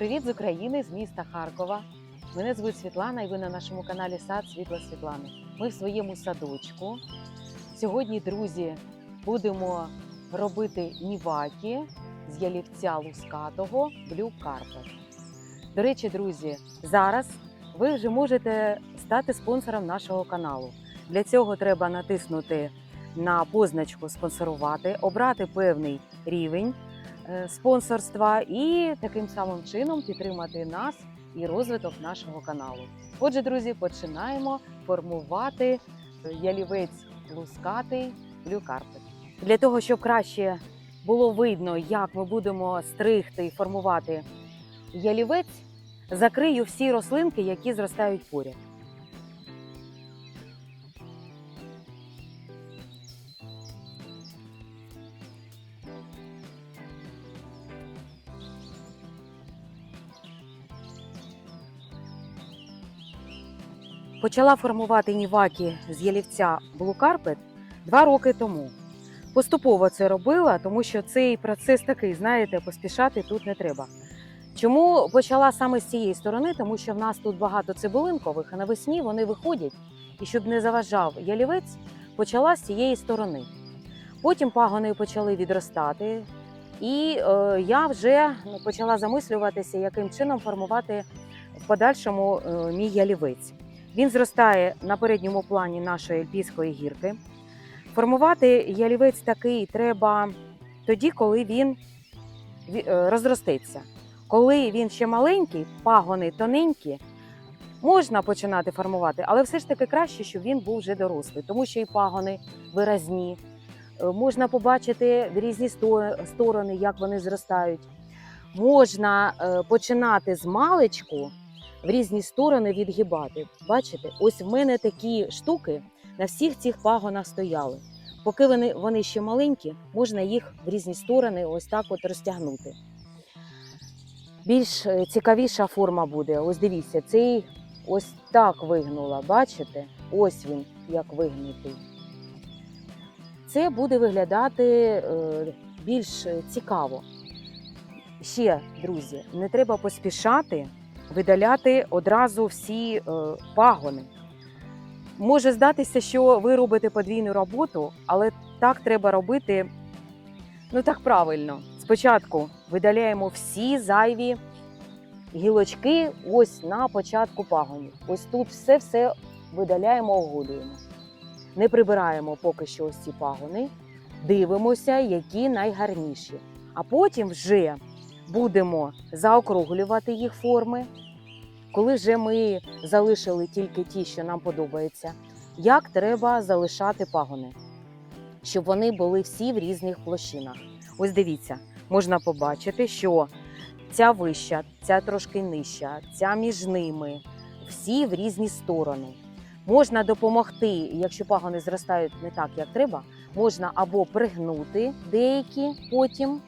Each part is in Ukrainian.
Привіт з України, з міста Харкова. Мене звуть Світлана, і ви на нашому каналі Сад Світла Світлани. Ми в своєму садочку. Сьогодні, друзі, будемо робити ніваки з ялівця лускатого Blue Carpet. До речі, друзі, зараз ви вже можете стати спонсором нашого каналу. Для цього треба натиснути на позначку спонсорувати, обрати певний рівень спонсорства і таким самим чином підтримати нас і розвиток нашого каналу. Отже, друзі, починаємо формувати е, ялівець лускатий Carpet. Для того, щоб краще було видно, як ми будемо стригти і формувати ялівець, закрию всі рослинки, які зростають поряд. Почала формувати ніваки з ялівця Carpet два роки тому. Поступово це робила, тому що цей процес такий, знаєте, поспішати тут не треба. Чому почала саме з цієї сторони? Тому що в нас тут багато цибулинкових, а навесні вони виходять, і щоб не заважав ялівець, почала з цієї сторони. Потім пагони почали відростати, і е, я вже ну, почала замислюватися, яким чином формувати в подальшому е, мій ялівець. Він зростає на передньому плані нашої альпійської гірки. Формувати ялівець такий треба тоді, коли він ві- е. Коли він ще маленький, пагони тоненькі, можна починати формувати, але все ж таки краще, щоб він був вже дорослий, тому що і пагони виразні. Е, Можна побачити в різні сторони, як вони зростають. Можна е, починати з маличку в різні сторони відгибати. Бачите, ось в мене такі штуки на всіх цих пагонах стояли. Поки вони, вони ще маленькі, можна їх в різні сторони ось так от розтягнути. Більш е, цікавіша форма буде. Ось дивіться, цей ось так вигнула. Бачите? Ось він як вигнутий. Це буде виглядати е, більш цікаво. Ще, друзі, не треба поспішати видаляти одразу всі е, пагони. Може здатися, що ви робите подвійну роботу, але так треба робити ну так правильно. Спочатку видаляємо всі зайві гілочки ось на початку пагонів. Ось тут все-все видаляємо, оголюємо. Не прибираємо поки що ось ці пагони, дивимося, які найгарніші. А потім вже будемо заокруглювати їх форми, коли вже ми залишили тільки ті, що нам подобаються, як треба залишати пагони, щоб вони були всі в різних площинах. Ось дивіться, можна побачити, що ця вища, ця трошки нижча, ця між ними, всі в різні сторони. Можна допомогти, якщо пагони зростають не так, як треба, можна або пригнути деякі потім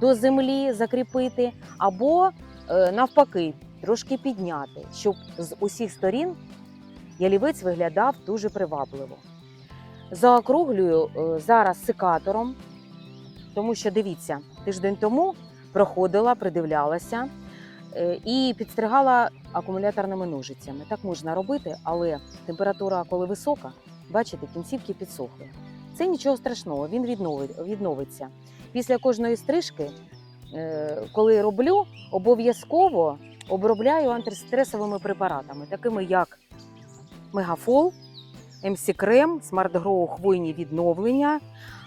до землі закріпити, або е, навпаки трошки підняти, щоб з усіх сторін ялівець виглядав дуже привабливо. Заокруглюю е, зараз секатором, тому що дивіться, тиждень тому проходила, придивлялася е, і підстригала акумуляторними ножицями. Так можна робити, але температура, коли висока, бачите, кінцівки підсохли. Це нічого страшного, він відновиться. Після кожної стрижки, е, коли роблю, обов'язково обробляю антистресовими препаратами, такими як Мегафол, МС Крем, Смарт Гроу хвойні відновлення.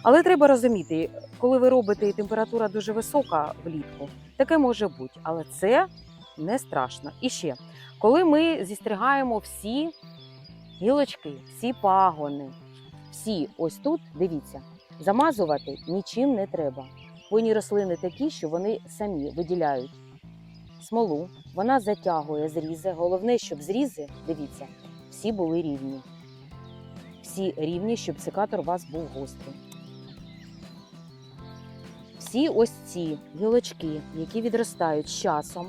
Але треба розуміти, коли ви робите і температура дуже висока влітку, таке може бути, але це не страшно. І ще, коли ми зістригаємо всі гілочки, всі пагони, всі ось тут, дивіться, замазувати нічим не треба. Хвойні рослини такі, що вони самі виділяють смолу, вона затягує зрізи. Головне, щоб зрізи, дивіться, всі були рівні. Всі рівні, щоб секатор у вас був гострий. Всі ось ці гілочки, які відростають з часом,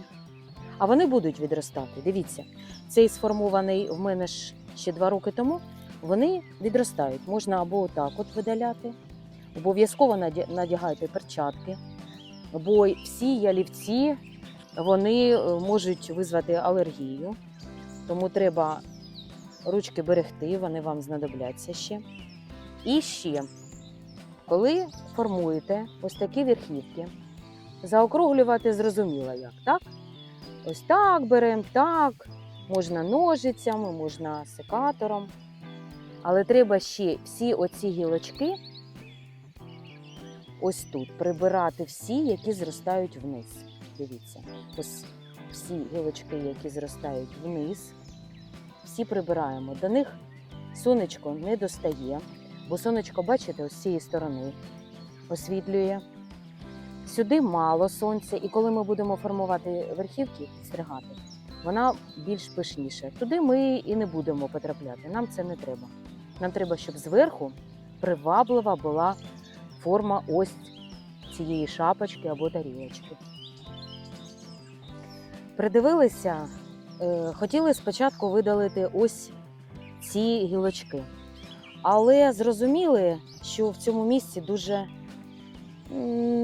а вони будуть відростати. Дивіться, цей сформований в мене ж ще два роки тому. Вони відростають. Можна або отак от видаляти, обов'язково надягайте перчатки, бо всі ялівці вони е, можуть визвати алергію, тому треба ручки берегти, вони вам знадобляться ще. І ще, коли формуєте ось такі верхівки, заокруглювати зрозуміло як, так? Ось так беремо, так, можна ножицями, можна секатором. Але треба ще всі оці гілочки ось тут прибирати всі, які зростають вниз. Дивіться, ось всі гілочки, які зростають вниз, всі прибираємо. До них сонечко не достає, бо сонечко, бачите, ось з цієї сторони освітлює. Сюди мало сонця, і коли ми будемо формувати верхівки, стригати, вона більш пишніша. Туди ми і не будемо потрапляти. Нам це не треба. Нам треба, щоб зверху приваблива була форма ось цієї шапочки або тарілочки. Придивилися, е, хотіли спочатку видалити ось ці гілочки, але зрозуміли, що в цьому місці дуже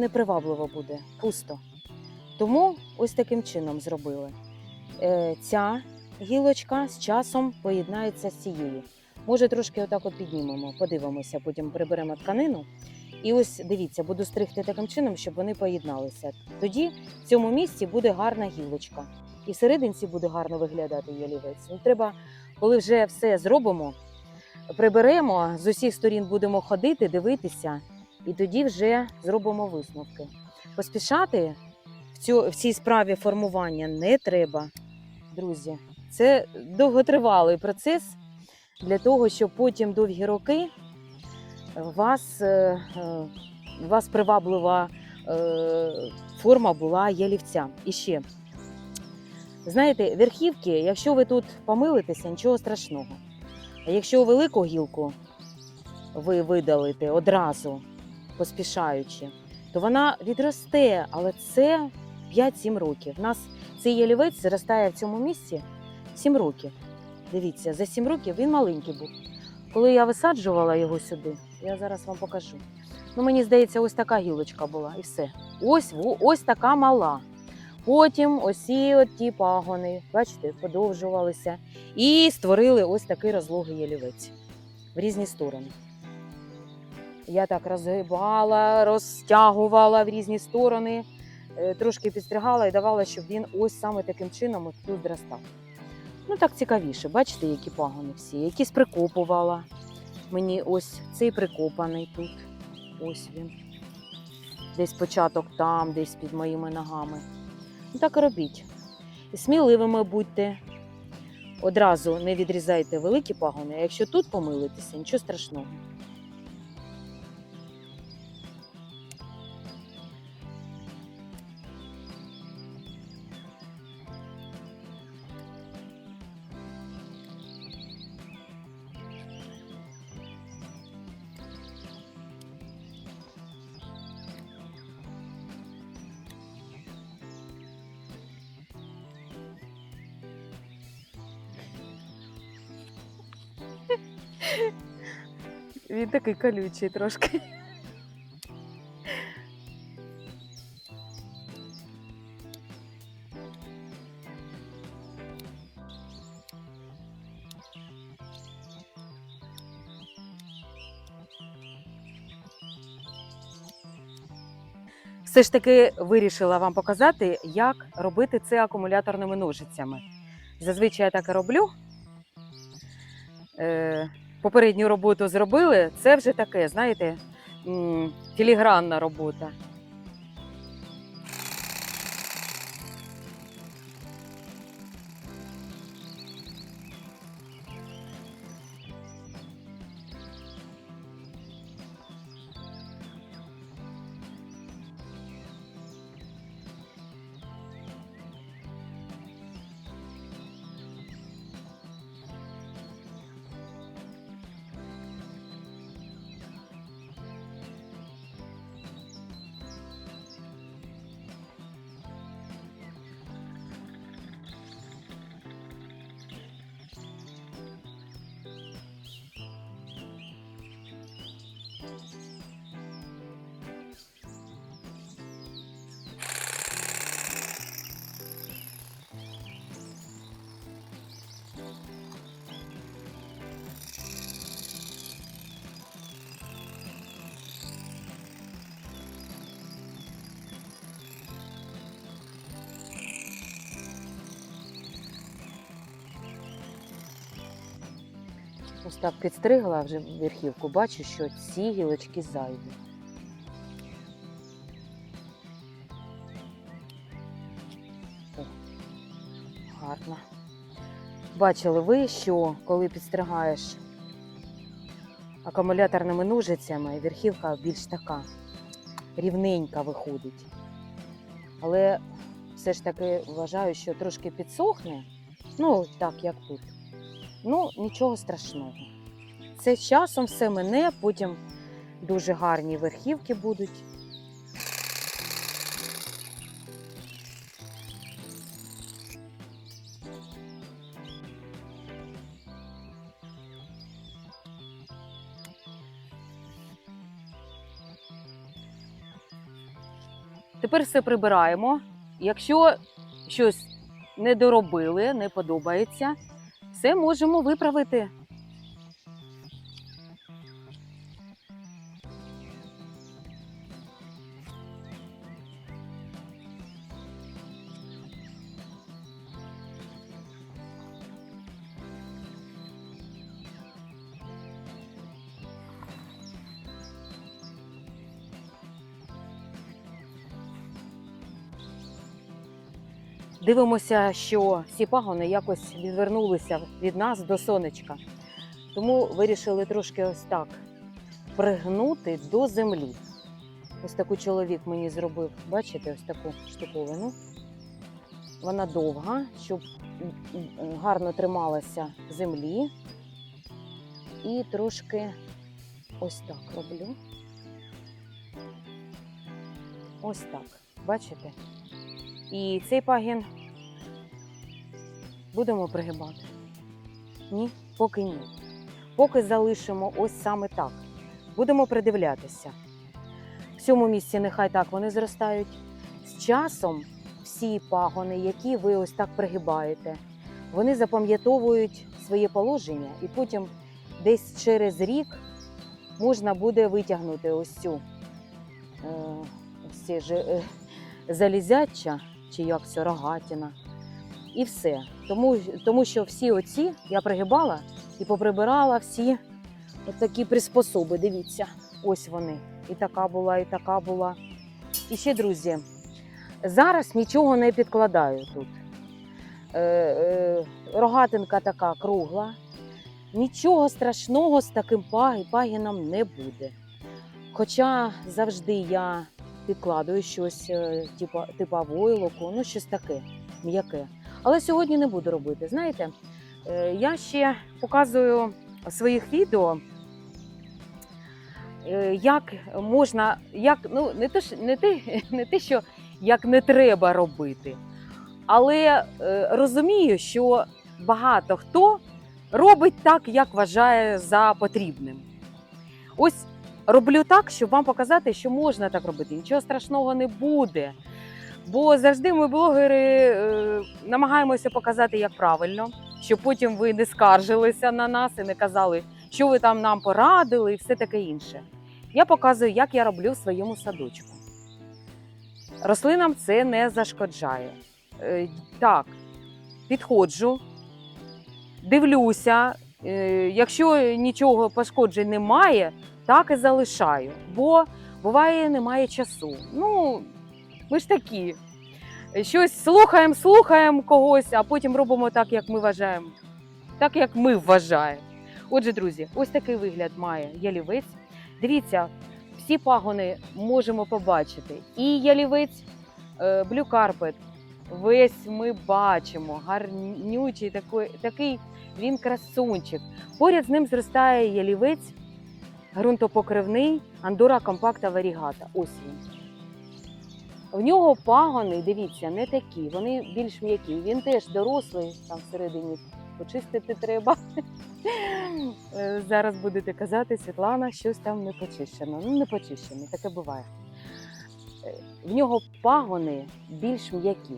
непривабливо буде, пусто. Тому ось таким чином зробили. Е, Ця гілочка з часом поєднається з цією. Може, трошки отак от піднімемо, подивимося, потім приберемо тканину. І ось дивіться, буду стригти таким чином, щоб вони поєдналися. Тоді в цьому місці буде гарна гілочка. І всерединці буде гарно виглядати ялівець. Ну, треба, коли вже все зробимо, приберемо, з усіх сторін будемо ходити, дивитися, і тоді вже зробимо висновки. Поспішати в, цю, в цій справі формування не треба, друзі. Це довготривалий процес для того, щоб потім довгі роки вас, е, е, вас приваблива е, форма була ялівця. І ще, знаєте, верхівки, якщо ви тут помилитеся, нічого страшного. А якщо велику гілку ви видалите одразу, поспішаючи, то вона відросте, але це 5-7 років. У нас цей ялівець зростає в цьому місці 7 років. Дивіться, за 7 років він маленький був. Коли я висаджувала його сюди, я зараз вам покажу. Ну, мені здається, ось така гілочка була і все. Ось, ось така мала. Потім осі ті пагони, бачите, подовжувалися і створили ось такий розлогий ялівець в різні сторони. Я так розгибала, розтягувала в різні сторони, е, трошки підстригала і давала, щоб він ось саме таким чином тут зростав. Ну так цікавіше, бачите, які пагони всі, якісь прикопувала. Мені ось цей прикопаний тут. Ось він. Десь початок там, десь під моїми ногами. Ну так робіть. Сміливими будьте. Одразу не відрізайте великі пагони, а якщо тут помилитеся, нічого страшного. Він такий колючий трошки. Все ж таки вирішила вам показати, як робити це акумуляторними ножицями. Зазвичай я так і роблю. Попередню роботу зробили, це вже таке, знаєте, філігранна робота. Ось так підстригла вже верхівку, бачу, що ці гілочки зайві. Гарно. Бачили ви, що коли підстригаєш акумуляторними ножицями, верхівка більш така рівненька виходить. Але все ж таки вважаю, що трошки підсохне, ну так як тут. Ну, нічого страшного. Це з часом все мине, потім дуже гарні верхівки будуть. Тепер все прибираємо. Якщо щось не доробили, не подобається, все можемо виправити. Дивимося, що всі пагони якось відвернулися від нас до сонечка. Тому вирішили трошки ось так пригнути до землі. Ось таку чоловік мені зробив, бачите, ось таку штуковину. Вона довга, щоб гарно трималася землі. І трошки ось так роблю. Ось так. Бачите? І цей пагін будемо пригибати. Ні, поки ні. Поки залишимо ось саме так. Будемо придивлятися. В цьому місці нехай так вони зростають. З часом всі пагони, які ви ось так пригибаєте, вони запам'ятовують своє положення, і потім десь через рік можна буде витягнути ось цю е, ось ці ж, е, залізяча, чи як це рогатіна. І все. Тому, тому що всі оці я пригибала і поприбирала всі такі приспособи. Дивіться, ось вони. І така була, і така була. І ще, друзі, зараз нічого не підкладаю тут. Е, е, рогатинка така кругла. Нічого страшного з таким паг- пагіном не буде. Хоча завжди я підкладую щось, е, типу, типа войлоку, ну щось таке м'яке. Але сьогодні не буду робити. Знаєте, е, я ще показую в своїх відео, е, як можна, як, ну, не те, не те, не те, що як не треба робити, але розумію, що багато хто робить так, як вважає за потрібним. Ось роблю так, щоб вам показати, що можна так робити. Нічого страшного не буде. Бо завжди ми, блогери, е, намагаємося показати, як правильно, щоб потім ви не скаржилися на нас і не казали, що ви там нам порадили, і все таке інше. Я показую, як я роблю в своєму садочку. Рослинам це не зашкоджає. Е, Так, підходжу, дивлюся. е, Якщо нічого пошкоджень немає, так і залишаю. Бо буває, немає часу. Ну, ми ж такі. Щось слухаємо, слухаємо когось, а потім робимо так, як ми вважаємо. Так, як ми вважаємо. Отже, друзі, ось такий вигляд має ялівець. Дивіться, всі пагони можемо побачити. І ялівець, блюкарпет. Весь ми бачимо. Гарнючий такий, такий він красунчик. Поряд з ним зростає ялівець ґрунтопокривний Андора компакта варігата. Ось він. В нього пагони, дивіться, не такі, вони більш м'які. Він теж дорослий, там всередині почистити треба. Е, Зараз будете казати, Світлана, щось там не почищено. Ну, не почищено, таке буває. Е, В нього пагони більш м'які.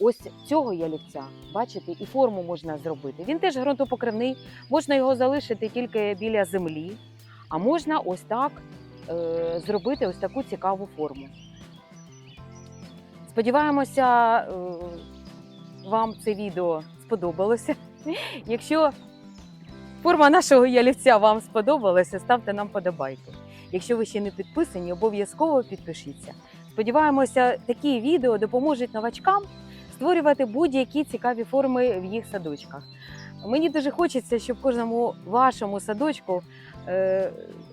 Ось цього ялівця, бачите, і форму можна зробити. Він теж ґрунтопокривний, можна його залишити тільки біля землі, а можна ось так е, зробити ось таку цікаву форму. Сподіваємося, е, вам це відео сподобалося. Якщо форма нашого ялівця вам сподобалася, ставте нам подобайки. Якщо ви ще не підписані, обов'язково підпишіться. Сподіваємося, такі відео допоможуть новачкам створювати будь-які цікаві форми в їх садочках. Мені дуже хочеться, щоб кожному вашому садочку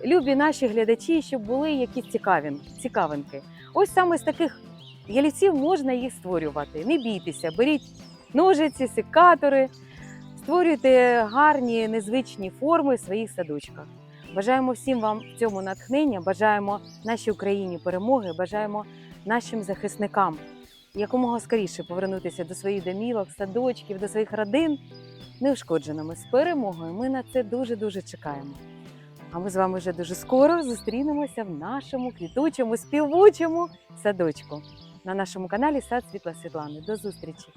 любі наші глядачі, щоб були якісь цікаві, цікавинки. Ось саме з таких ялівців можна їх створювати. Не бійтеся, беріть ножиці, секатори, створюйте гарні незвичні форми в своїх садочках. Бажаємо всім вам в цьому натхнення, бажаємо нашій Україні перемоги, бажаємо нашим захисникам якомога скоріше повернутися до своїх домівок, садочків, до своїх родин неушкодженими з перемогою. Ми на це дуже дуже чекаємо. А ми з вами вже дуже скоро зустрінемося в нашому квітучому, співучому садочку на нашому каналі Сад Світла Світлани. До зустрічі!